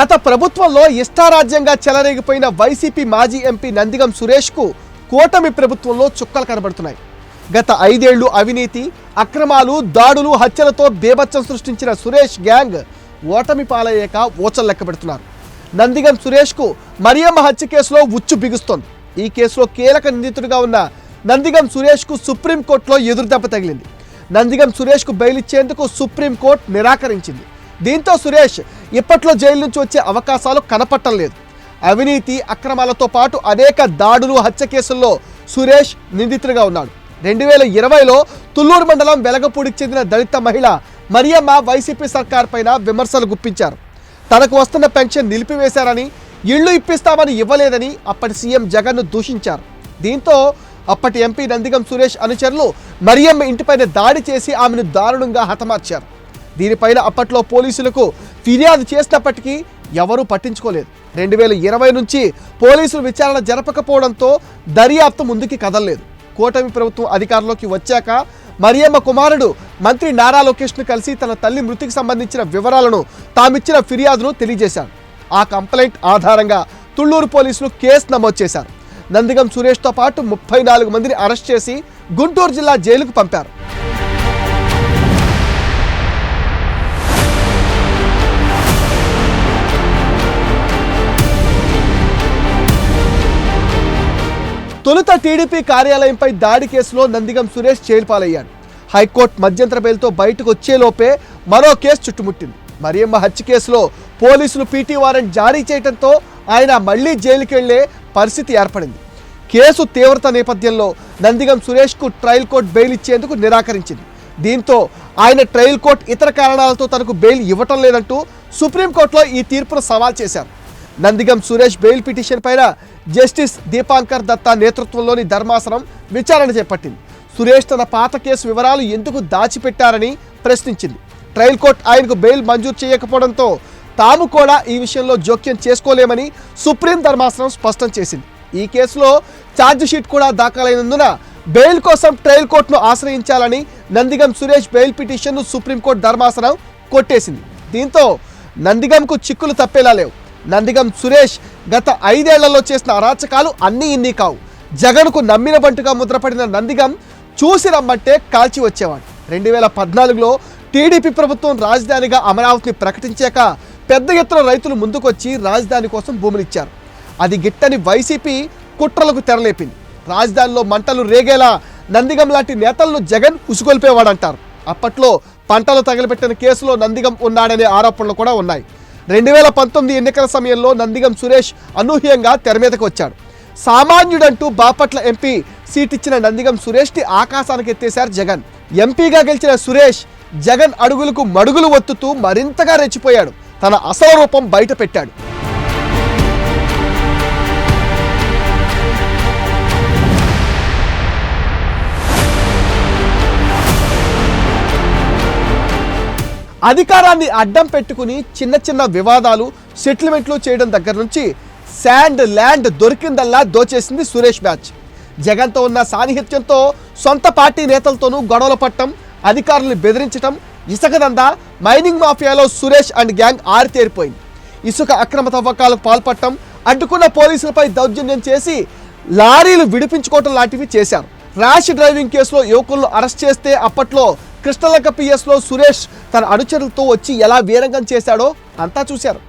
గత ప్రభుత్వంలో ఇష్టారాజ్యంగా చెలరేగిపోయిన వైసీపీ మాజీ ఎంపీ నందిగం సురేష్కు కూటమి ప్రభుత్వంలో చుక్కలు కనబడుతున్నాయి. గత ఐదేళ్ళు అవినీతి అక్రమాలు దాడులు హత్యలతో బేభత్సం సృష్టించిన సురేష్ గ్యాంగ్ ఓటమి పాలయ్యాక ఓచలు లెక్క పెడుతున్నారు. నందిగం సురేష్కు మరియమ్మ హత్య కేసులో ఉచ్చు బిగుస్తోంది. ఈ కేసులో కీలక నిందితుడిగా ఉన్న నందిగం సురేష్కు సుప్రీంకోర్టులో ఎదురుదెబ్బ తగిలింది. నందిగం సురేష్కు బెయిల్ ఇచ్చేందుకు సుప్రీంకోర్టు నిరాకరించింది. దీంతో సురేష్ ఇప్పట్లో జైలు నుంచి వచ్చే అవకాశాలు కనపట్టం లేదు. అవినీతి అక్రమాలతో పాటు అనేక దాడులు హత్య కేసుల్లో సురేష్ నిందితుడిగా ఉన్నాడు. రెండు వేల ఇరవైలో తుల్లూరు మండలం వెలగపూడికి చెందిన దళిత మహిళ మరియమ్మ వైసీపీ సర్కార్ పైన విమర్శలు గుప్పించారు. తనకు వస్తున్న పెన్షన్ నిలిపివేశారని ఇళ్ళు ఇప్పిస్తామని ఇవ్వలేదని అప్పటి సీఎం జగన్ను దూషించారు. దీంతో అప్పటి ఎంపీ నందిగం సురేష్ అనుచరులు మరియమ్మ ఇంటిపైన దాడి చేసి ఆమెను దారుణంగా హతమార్చారు. దీనిపైన అప్పట్లో పోలీసులకు ఫిర్యాదు చేసినప్పటికీ ఎవరూ పట్టించుకోలేదు. రెండు వేల ఇరవై నుంచి పోలీసులు విచారణ జరపకపోవడంతో దర్యాప్తు ముందుకి కదలలేదు. కూటమి ప్రభుత్వం అధికారంలోకి వచ్చాక మరియమ్మ కుమారుడు మంత్రి నారా లోకేష్ను కలిసి తన తల్లి మృతికి సంబంధించిన వివరాలను తామిచ్చిన ఫిర్యాదును తెలియజేశాడు ఆ కంప్లైంట్ ఆధారంగా తుళ్ళూరు పోలీసులు కేసు నమోదు చేశారు. నందిగం సురేష్తో పాటు ముప్పై నాలుగు మందిని అరెస్ట్ చేసి గుంటూరు జిల్లా జైలుకు పంపారు. తొలుత టీడీపీ కార్యాలయంపై దాడి కేసులో నందిగం సురేష్ జైలు పాలయ్యాడు హైకోర్టు మధ్యంతర బెయిల్తో బయటకు వచ్చేలోపే మరో కేసు చుట్టుముట్టింది. మరియమ్మ హత్య కేసులో పోలీసులు పీటీ వారెంట్ జారీ చేయడంతో ఆయన మళ్ళీ జైలుకి వెళ్ళే పరిస్థితి ఏర్పడింది. కేసు తీవ్రత నేపథ్యంలో నందిగం సురేష్కు ట్రయల్ కోర్టు బెయిల్ ఇచ్చేందుకు నిరాకరించింది. దీంతో ఆయన ట్రయల్ కోర్టు ఇతర కారణాలతో తనకు బెయిల్ ఇవ్వటం లేదంటూ సుప్రీంకోర్టులో ఈ తీర్పును సవాల్ చేశారు. నందిగం సురేష్ బెయిల్ పిటిషన్ పైన జస్టిస్ దీపాంకర్ దత్తా నేతృత్వంలోని ధర్మాసనం విచారణ చేపట్టింది. సురేష్ తన పాత కేసు వివరాలు ఎందుకు దాచిపెట్టారని ప్రశ్నించింది. ట్రయల్ కోర్టు ఆయనకు బెయిల్ మంజూరు చేయకపోవడంతో తాము కూడా ఈ విషయంలో జోక్యం చేసుకోలేమని సుప్రీం ధర్మాసనం స్పష్టం చేసింది. ఈ కేసులో ఛార్జ్షీట్ కూడా దాఖలైనందున బెయిల్ కోసం ట్రయల్ కోర్టును ఆశ్రయించాలని నందిగం సురేష్ బెయిల్ పిటిషన్ను సుప్రీంకోర్టు ధర్మాసనం కొట్టేసింది. దీంతో నందిగంకు చిక్కులు తప్పేలా లేవు. నందిగం సురేష్ గత ఐదేళ్ళలో చేసిన అరాచకాలు అన్నీ ఇన్ని కావు. జగన్కు నమ్మిన బంటుగా ముద్రపడిన నందిగం చూసి రమ్మంటే కాల్చి వచ్చేవాడు. రెండు వేల పద్నాలుగులో టీడీపీ ప్రభుత్వం రాజధానిగా అమరావతిని ప్రకటించాక పెద్ద ఎత్తున రైతులు ముందుకొచ్చి రాజధాని కోసం భూములిచ్చారు అది గిట్టని వైసీపీ కుట్రలకు తెరలేపింది. రాజధానిలో మంటలు రేగేలా నందిగం లాంటి నేతలను జగన్ ఉసుగొల్పేవాడంటారు. అప్పట్లో పంటలు తగలబెట్టిన కేసులో నందిగం ఉన్నాడనే ఆరోపణలు కూడా ఉన్నాయి. రెండు వేల పంతొమ్మిది ఎన్నికల సమయంలో నందిగం సురేష్ అనూహ్యంగా తెరమీదకు వచ్చాడు. సామాన్యుడంటూ బాపట్ల ఎంపీ సీట్ ఇచ్చిన నందిగం సురేష్ని ఆకాశానికి ఎత్తేశారు జగన్. ఎంపీగా గెలిచిన సురేష్ జగన్ అడుగులకు మడుగులు ఒత్తుతూ మరింతగా రెచ్చిపోయాడు. తన అసలు రూపం బయట పెట్టాడు అధికారాన్ని అడ్డం పెట్టుకుని చిన్న చిన్న వివాదాలు సెటిల్మెంట్లు చేయడం దగ్గర నుంచి శాండ్ ల్యాండ్ దొరికిందల్లా దోచేసింది సురేష్ బ్యాచ్. జగన్తో ఉన్న సాన్నిహిత్యంతో సొంత పార్టీ నేతలతోనూ గొడవలు పట్టడం అధికారులను బెదిరించడం ఇసుకదందా మైనింగ్ మాఫియాలో సురేష్ అండ్ గ్యాంగ్ ఆరితేరిపోయింది. ఇసుక అక్రమ తవ్వకాలకు పాల్పడటం అడ్డుకున్న పోలీసులపై దౌర్జన్యం చేసి లారీలు విడిపించుకోవటం లాంటివి చేశారు. ర్యాష్ డ్రైవింగ్ కేసులో యువకులను అరెస్ట్ చేస్తే అప్పట్లో కృష్ణలక్క పిఎస్లో సురేష్ తన అనుచరులతో వచ్చి ఎలా వీరంగం చేశాడో అంతా చూశారు.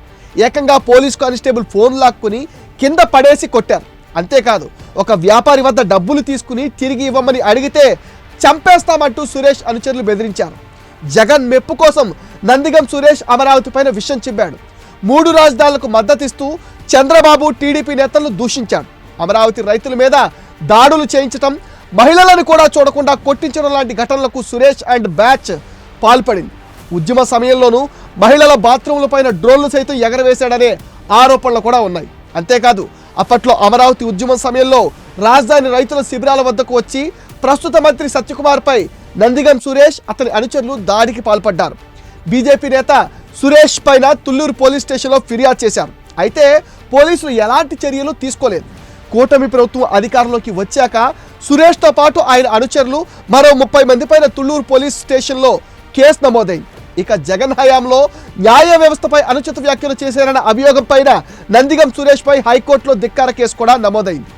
ఏకంగా పోలీస్ కానిస్టేబుల్ ఫోన్ లాక్కుని కింద పడేసి కొట్టారు. అంతేకాదు ఒక వ్యాపారి వద్ద డబ్బులు తీసుకుని తిరిగి ఇవ్వమని అడిగితే చంపేస్తామంటూ సురేష్ అనుచరులు బెదిరించారు. జగన్ మెప్పు కోసం నందిగం సురేష్ అమరావతి పైన విషయం చెప్పాడు మూడు రాజధానులకు మద్దతిస్తూ చంద్రబాబు టీడీపీ నేతలను దూషించాడు. అమరావతి రైతుల మీద దాడులు చేయించటం మహిళలను కూడా చూడకుండా కొట్టించడం లాంటి ఘటనలకు సురేష్ అండ్ బ్యాచ్ పాల్పడింది. ఉద్యమ సమయంలోనూ మహిళల బాత్రూంల పైన డ్రోన్లు సైతం ఎగరవేశాడనే ఆరోపణలు కూడా ఉన్నాయి. అంతేకాదు అప్పట్లో అమరావతి ఉద్యమం సమయంలో రాజధాని రైతుల శిబిరాల వద్దకు వచ్చి ప్రస్తుత మంత్రి సత్యకుమార్పై నందిగం సురేష్ అతని అనుచరులు దాడికి పాల్పడ్డారు. బీజేపీ నేత సురేష్ పైన తుళ్ళూరు పోలీస్ స్టేషన్లో ఫిర్యాదు చేశారు. అయితే పోలీసులు ఎలాంటి చర్యలు తీసుకోలేదు. కూటమి ప్రభుత్వం అధికారంలోకి వచ్చాక సురేష్తో పాటు ఆయన అనుచరులు మరో ముప్పై మంది పైన తుళ్ళూరు పోలీస్ స్టేషన్లో కేసు నమోదైంది. ఇక జగన్ హయాంలో న్యాయ వ్యవస్థపై అనుచిత వ్యాఖ్యలు చేశారన్న అభియోగం పైన నందిగం సురేష్పై హైకోర్టులో ధిక్కార కేసు కూడా నమోదైంది.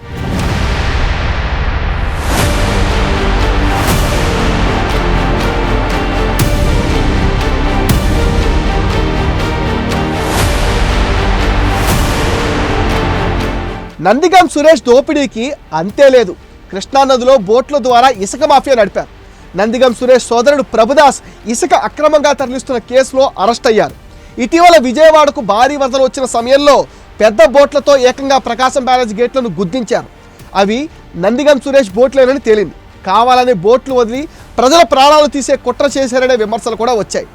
నందిగం సురేష్ దోపిడీకి అంతే లేదు. కృష్ణానదిలో బోట్ల ద్వారా ఇసుక మాఫియా నడిపారు. నందిగం సురేష్ సోదరుడు ప్రభుదాస్ ఇసుక అక్రమంగా తరలిస్తున్న కేసులో అరెస్ట్ అయ్యారు. ఇటీవల విజయవాడకు భారీ వరదలు వచ్చిన సమయంలో పెద్ద బోట్లతో ఏకంగా ప్రకాశం బ్యారేజ్ గేట్లను గుర్తించారు అవి నందిగం సురేష్ బోట్లేనని తేలింది. కావాలని బోట్లు వదిలి ప్రజల ప్రాణాలు తీసే కుట్ర చేశారనే విమర్శలు కూడా వచ్చాయి.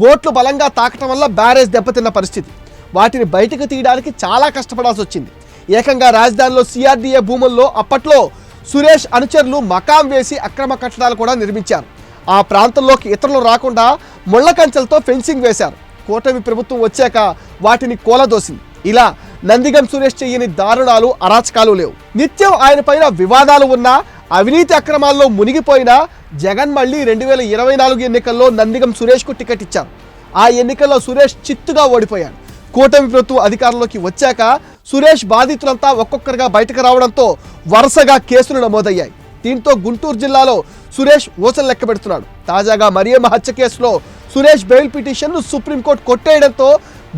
బోట్లు బలంగా తాకటం వల్ల బ్యారేజ్ దెబ్బతిన్న పరిస్థితి. వాటిని బయటకు తీయడానికి చాలా కష్టపడాల్సి వచ్చింది. ఏకంగా రాజధానిలో సిఆర్డీఏ భూముల్లో అప్పట్లో సురేష్ అనుచరులు మకాం వేసి అక్రమ కట్టడాలు కూడా నిర్మించారు. ఆ ప్రాంతంలోకి ఇతరులు రాకుండా ముళ్ళ కంచెలతో ఫెన్సింగ్ వేశారు. కూటమి ప్రభుత్వం వచ్చాక వాటిని కూలదోసింది. ఇలా నందిగం సురేష్ చెయ్యని దారుణాలు అరాచకాలు లేవు. నిత్యం ఆయన పైన వివాదాలు ఉన్నా అవినీతి అక్రమాల్లో మునిగిపోయినా జగన్ మళ్ళీ రెండు వేల ఇరవై నాలుగు ఎన్నికల్లో నందిగం సురేష్కు టికెట్ ఇచ్చారు. ఆ ఎన్నికల్లో సురేష్ చిత్తుగా ఓడిపోయాడు. కూటమి ప్రభుత్వం అధికారంలోకి వచ్చాక సురేష్ బాధితులంతా ఒక్కొక్కరిగా బయటకు రావడంతో వరుసగా కేసులు నమోదయ్యాయి. దీంతో గుంటూరు జిల్లాలో సురేష్ ఊసలు లెక్క పెడుతున్నాడు. తాజాగా మరియమ్మ హత్య కేసులో సురేష్ బెయిల్ పిటిషన్ను సుప్రీంకోర్టు కొట్టేయడంతో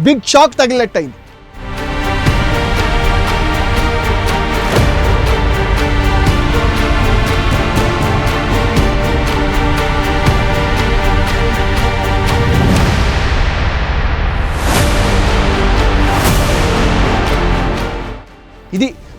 బిగ్ షాక్ తగిలినట్టయింది.